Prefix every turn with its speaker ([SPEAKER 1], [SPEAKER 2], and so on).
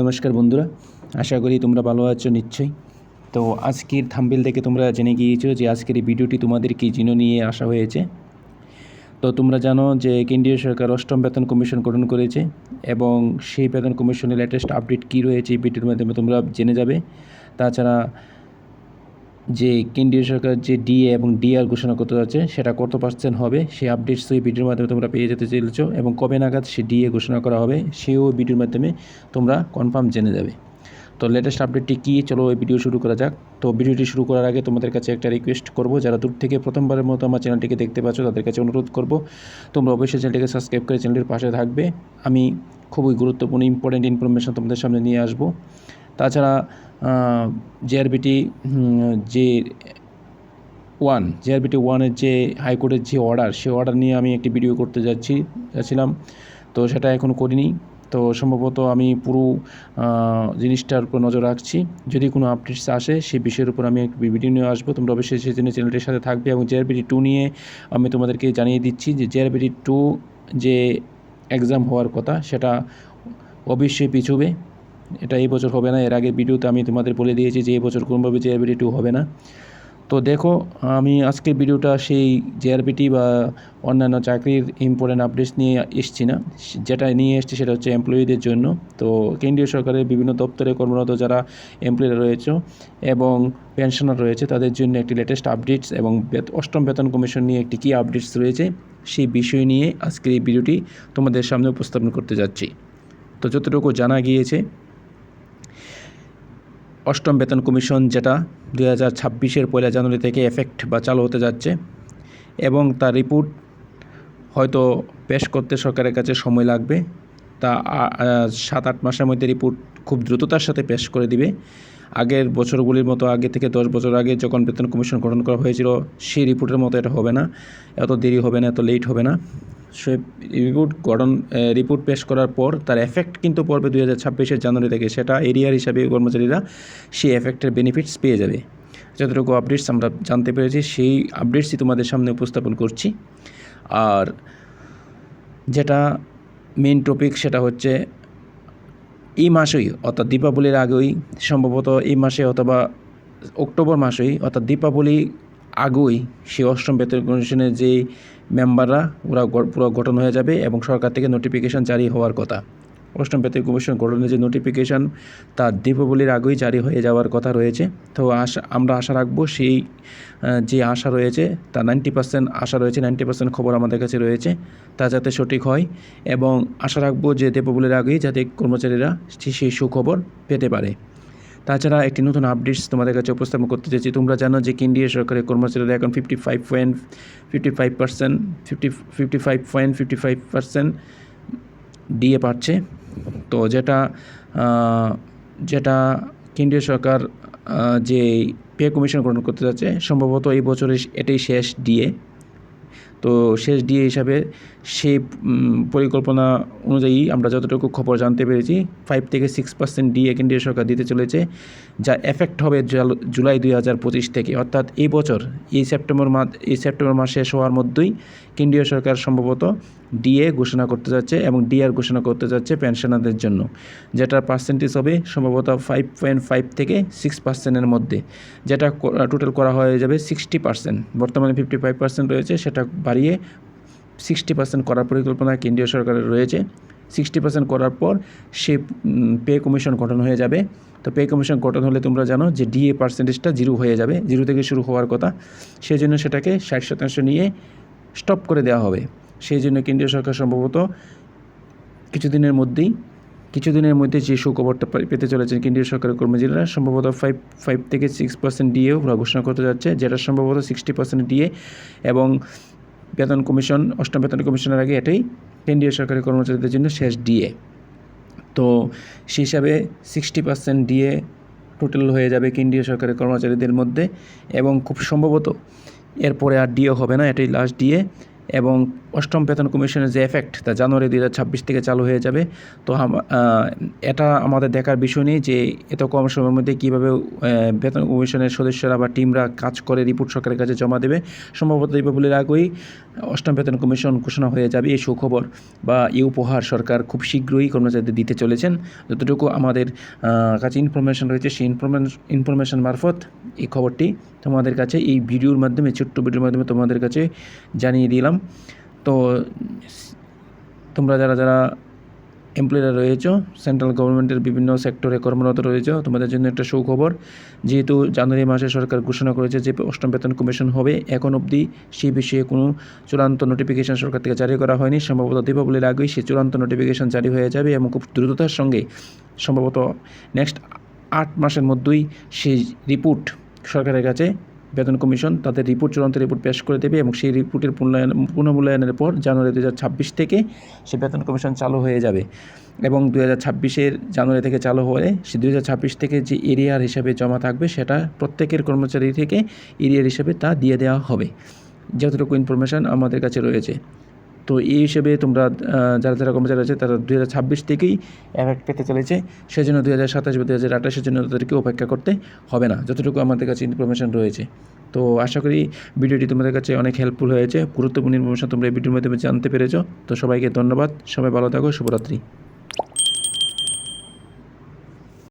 [SPEAKER 1] নমস্কার বন্ধুরা, আশা করি তোমরা ভালো আছো নিশ্চয়ই। তো আজকের থাম্বেল থেকে তোমরা জেনে গিয়েছো যে আজকের এই ভিডিওটি তোমাদের কি জিনো নিয়ে আসা হয়েছে। তো তোমরা জানো যে কেন্দ্রীয় সরকার অষ্টম বেতন কমিশন গঠন করেছে এবং সেই বেতন কমিশনের লেটেস্ট আপডেট কী রয়েছে এই ভিডিওর মাধ্যমে তোমরা জেনে যাবে। তাছাড়া যে কেন্দ্রীয় সরকার যে ডিএ এবং ডিআর ঘোষণা করতে যাচ্ছে, সেটা কত পার্সেন্ট হবে? সেই আপডেট এই ভিডিওর মাধ্যমে তোমরা পেয়ে যেতে চলেছো এবং কবে নাগাদ সে ডিএ ঘোষণা করা হবে, সেও ভিডিওর মাধ্যমে তোমরা কনফার্ম জেনে যাবে। তো লেটেস্ট আপডেটটি কী, চলো ওই ভিডিও শুরু করা যাক। তো ভিডিওটি শুরু করার আগে তোমাদের কাছে একটা রিকোয়েস্ট করব। যারা দূর থেকে প্রথমবারের মতো আমার চ্যানেলটিকে দেখতে পাচ্ছ, তাদের কাছে অনুরোধ করব, তোমরা অবশ্যই চ্যানেলটিকে সাবস্ক্রাইব করে চ্যানেলটির পাশে থাকবে। আমি খুবই গুরুত্বপূর্ণ ইম্পর্টেন্ট ইনফরমেশন তোমাদের সামনে নিয়ে আসব। তাছাড়া জেআরবিটি যে ওয়ান, জেআরবিটি ওয়ানের যে হাইকোর্টের যে অর্ডার সেই অর্ডার নিয়ে আমি একটি ভিডিও করতে যাচ্ছি, যাচ্ছিলাম। তো সেটা এখনও করিনি। তো সম্ভবত আমি পুরো জিনিসটার উপর নজর রাখছি। যদি কোনো আপডেটস আসে সেই বিষয়ের উপর আমি একটি ভিডিও নিয়ে আসব। তোমরা অবশ্যই সেই জন্য চ্যানেলটির সাথে থাকবে এবং জেআরবিটি টু নিয়ে আমি তোমাদেরকে জানিয়ে দিচ্ছি যে জেআরবিটি টু যে এক্সাম হওয়ার কথা, সেটা অবশ্যই পিছুবে। এটা এই বছর হবে না, এর আগের ভিডিওতে আমি তোমাদের বলে দিয়েছি যে এই বছর কোনোভাবে জেআরবিটি টু হবে না। তো দেখো, আমি আজকের ভিডিওটা সেই জেআরবিটি বা অন্যান্য চাকরির ইম্পর্টেন্ট আপডেটস নিয়ে এসছি না। যেটা নিয়ে এসছি সেটা হচ্ছে এমপ্লয়িদের জন্য। তো কেন্দ্রীয় সরকারের বিভিন্ন দপ্তরে কর্মরত যারা এমপ্লয়িরা রয়েছে এবং পেনশনার রয়েছে, তাদের জন্য একটি লেটেস্ট আপডেটস এবং অষ্টম বেতন কমিশন নিয়ে একটি কী আপডেটস রয়েছে। সেই বিষয় নিয়ে আজকের এই ভিডিওটি তোমাদের সামনে উপস্থাপন করতে যাচ্ছি। তো যতটুকু জানা গিয়েছে অষ্টম বেতন কমিশন যেটা দু হাজার ছাব্বিশের পয়লা জানুয়ারি থেকে এফেক্ট বা চালু হতে যাচ্ছে এবং তার রিপোর্ট হয়তো পেশ করতে সরকারের কাছে সময় লাগবে। তা সাত, আট মাসের মধ্যে রিপোর্ট খুব দ্রুততার সাথে পেশ করে দিবে। আগের বছরগুলির মতো আগে থেকে দশ বছর আগে যখন বেতন কমিশন গঠন করা হয়েছিল, সেই রিপোর্টের মতো এটা হবে না। এত দেরি হবে না, এত লেট হবে না। সে রিপোর্ট গঠন রিপোর্ট পেশ করার পর তার এফেক্ট কিন্তু পড়বে দুই হাজার ছাব্বিশের জানুয়ারি থেকে। সেটা এরিয়ার হিসাবে কর্মচারীরা সেই এফেক্টের বেনিফিটস পেয়ে যাবে। যতটুকু আপডেটস আমরা জানতে পেরেছি, সেই আপডেটসই তোমাদের সামনে উপস্থাপন করছি। আর যেটা মেন টপিক সেটা হচ্ছে এই মাসেই, অর্থাৎ দীপাবলির আগেই, সম্ভবত এই মাসে অথবা অক্টোবর মাসেই, অর্থাৎ দীপাবলি আগেই সেই অষ্টম বেতন কমিশনের যে মেম্বাররা ওরা পুরো গঠন হয়ে যাবে এবং সরকার থেকে নোটিফিকেশান জারি হওয়ার কথা। অষ্টম বেতন কমিশন গঠনের যে নোটিফিকেশান তার দীপাবলির আগেই জারি হয়ে যাওয়ার কথা রয়েছে। তো আশা আমরা আশা রাখব সেই যে আশা রয়েছে, তা নাইনটি পার্সেন্ট আশা রয়েছে নাইনটি পার্সেন্ট খবর আমাদের কাছে রয়েছে, তা যাতে সঠিক হয় এবং আশা রাখব যে দীপাবলির আগেই যাতে কর্মচারীরা সেই সুখবর পেতে পারে। তাছাড়া একটি নতুন আপডেটস তোমাদের কাছে উপস্থাপন করতে চাইছি। তোমরা জানো যে কেন্দ্রীয় সরকারের কর্মচারীরা এখন fifty five point fifty five percent fifty fifty five point fifty five percent DA পাচ্ছে। তো যেটা যেটা কেন্দ্রীয় সরকার যে পে কমিশন গ্রহণ করতে যাচ্ছে, সম্ভবত এই বছরের এটাই শেষ ডিএ তো শেষ ডিএ হিসাবে সেই পরিকল্পনা অনুযায়ী আমরা যতটুকু খবর জানতে পেরেছি ফাইভ থেকে সিক্স পার্সেন্ট ডিএ কেন্দ্রীয় সরকার দিতে চলেছে যা এফেক্ট হবে জুলাই দুই হাজার পঁচিশ থেকে। অর্থাৎ এই বছর, এই সেপ্টেম্বর মাস এই সেপ্টেম্বর মাস শেষ হওয়ার মধ্যেই কেন্দ্রীয় সরকার সম্ভবত ডিএ ঘোষণা করতে যাচ্ছে এবং ডিআর ঘোষণা করতে যাচ্ছে পেনশনারদের জন্য, যেটার পার্সেন্টেজ হবে সম্ভবত ফাইভ পয়েন্ট ফাইভ থেকে সিক্স পার্সেন্টের মধ্যে, যেটা টোটাল করা হয়ে যাবে সিক্সটি পার্সেন্ট বর্তমানে ফিফটি ফাইভ পার্সেন্ট রয়েছে, সেটা বাড়িয়ে সিক্সটি পার্সেন্ট করার পরিকল্পনা কেন্দ্রীয় সরকারের রয়েছে। সিক্সটি পার্সেন্ট করার পর সে পে কমিশন গঠন হয়ে যাবে। তো পে কমিশন গঠন হলে তোমরা জানো যে ডিএ পার্সেন্টেজটা জিরো হয়ে যাবে জিরো থেকে শুরু হওয়ার কথা। সেই জন্য সেটাকে ষাট শতাংশ নিয়ে স্টপ করে দেওয়া হবে। সেই জন্য কেন্দ্রীয় সরকার সম্ভবত কিছুদিনের মধ্যেই, কিছুদিনের মধ্যে যে সুখবরটা পেতে চলেছেন কেন্দ্রীয় সরকারের কর্মচারীরা সম্ভবত ফাইভ ফাইভ থেকে সিক্স পার্সেন্ট ডিএ ঘোষণা করতে যাচ্ছে, যেটা সম্ভবত সিক্সটি পার্সেন্ট ডিএ এবং বেতন কমিশন, অষ্টম বেতন কমিশনের আগে এটাই কেন্দ্রীয় সরকারি কর্মচারীদের জন্য শেষ ডিএ। তো সেই হিসাবে সিক্সটি পার্সেন্ট ডিএ টোটাল হয়ে যাবে কেন্দ্রীয় সরকারি কর্মচারীদের মধ্যে এবং খুব সম্ভবত এরপরে আর ডিএ হবে না, এটাই লাস্ট ডিএ এবং অষ্টম বেতন কমিশনের যে এফেক্ট তা জানুয়ারি দু ছাব্বিশ থেকে চালু হয়ে যাবে। তো এটা আমাদের দেখার বিষয় নেই যে এত কম সময়ের মধ্যে কীভাবে বেতন কমিশনের সদস্যরা বা টিমরা কাজ করে, রিপোর্ট সরকারের কাছে জমা দেবে। সম্ভবত দীপাবলির আগেই অষ্টম বেতন কমিশন ঘোষণা হয়ে যাবে, এই সুখবর বা এই উপহার সরকার খুব শীঘ্রই কর্মচারীদের দিতে চলেছেন। যতটুকু আমাদের কাছে ইনফরমেশন রয়েছে, সেই ইনফরমেশন ইনফরমেশন মারফত এই খবরটি তোমাদের কাছে, এই ভিডিওর মাধ্যমে, ছোট্ট ভিডিওর মাধ্যমে তোমাদের কাছে জানিয়ে দিলাম। তো, তোমরা যারা যারা এমপ্লয়িরা রয়েছে সেন্ট্রাল গভর্নমেন্টের বিভিন্ন সেক্টরে কর্মরত রয়েছে। তোমাদের জন্য একটা সুখবর, যেহেতু জানুয়ারি মাসে সরকার ঘোষণা করেছে যে অষ্টম বেতন কমিশন হবে, এখন অবধি সেই বিষয়ে কোনো চূড়ান্ত নোটিফিকেশন সরকার থেকে জারি করা হয়নি। সম্ভবত দীপাবলির আগেই সেই চূড়ান্ত নোটিফিকেশন জারি হয়ে যাবে এবং খুব দ্রুততার সঙ্গে সম্ভবত নেক্সট আট মাসের মধ্যেই সেই রিপোর্ট সরকারের কাছে বেতন কমিশন তাদের রিপোর্ট, চূড়ান্ত রিপোর্ট পেশ করে দেবে এবং সেই রিপোর্টের পুনরায়ন, পুনর্মূল্যায়নের পর জানুয়ারি দু হাজার ছাব্বিশ থেকে সে বেতন কমিশন চালু হয়ে যাবে। এবং দু হাজার ছাব্বিশের জানুয়ারি থেকে চালু হলে সে দু হাজার ছাব্বিশ থেকে যে এরিয়ার হিসাবে জমা থাকবে সেটা প্রত্যেকের কর্মচারী থেকে এরিয়ার হিসাবে তা দিয়ে দেওয়া হবে। যতটুকু ইনফরমেশান আমাদের কাছে রয়েছে। তো এই হিসেবে তোমরা যারা যারা কর্মচারী আছে তারা দু হাজার ছাব্বিশ থেকেই এফেক্ট পেতে চলেছে। সেজন্য দু হাজার সাতাশ বা দু হাজার আঠাশের জন্য তাদেরকে অপেক্ষা করতে হবে না, যতটুকু আমাদের কাছে ইনফরমেশান রয়েছে। তো আশা করি ভিডিওটি তোমাদের কাছে অনেক হেল্পফুল হয়েছে। গুরুত্বপূর্ণ ইনফরমেশন তোমরা এই ভিডিওর মাধ্যমে জানতে পেরেছ। তো সবাইকে ধন্যবাদ। সবাই ভালো থাকো। শুভরাত্রি।